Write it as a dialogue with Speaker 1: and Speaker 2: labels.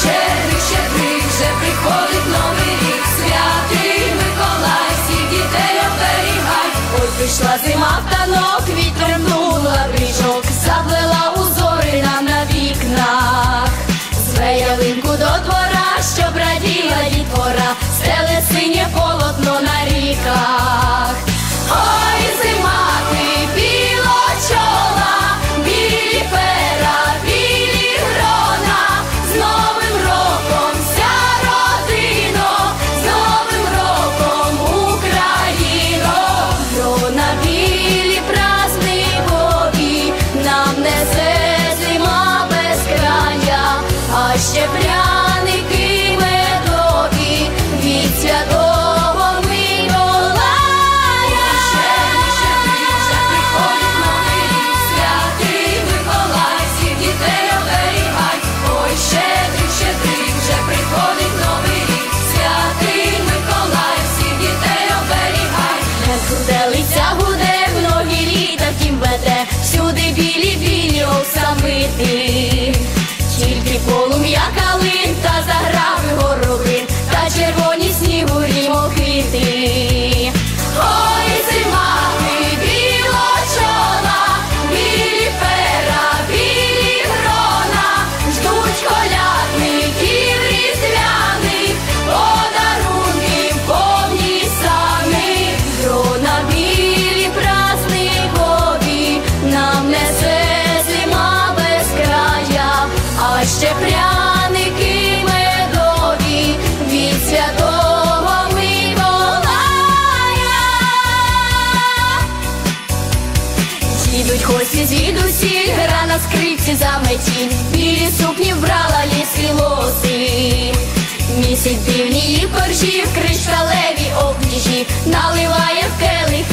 Speaker 1: щедрий, щедрий, вже приходить новий рік, святий Миколай, дітей оберігай, ой прийшла зима, танок вітром дула бріжок, заплела узори нам на вікнах, Звеялинку до двора, щоб раділа дітвора, стеле синє полотно на ріках. Втім всюди білі білі оксамити. Тільки полум'я калин та ще пряники медові від святого Миколая. Їдуть гості звідусіль, гра на скрипці заметіль, білі сукні вбрала ліси лоси. Місяць півні і коржі в кришталеві обніжі, наливає в келих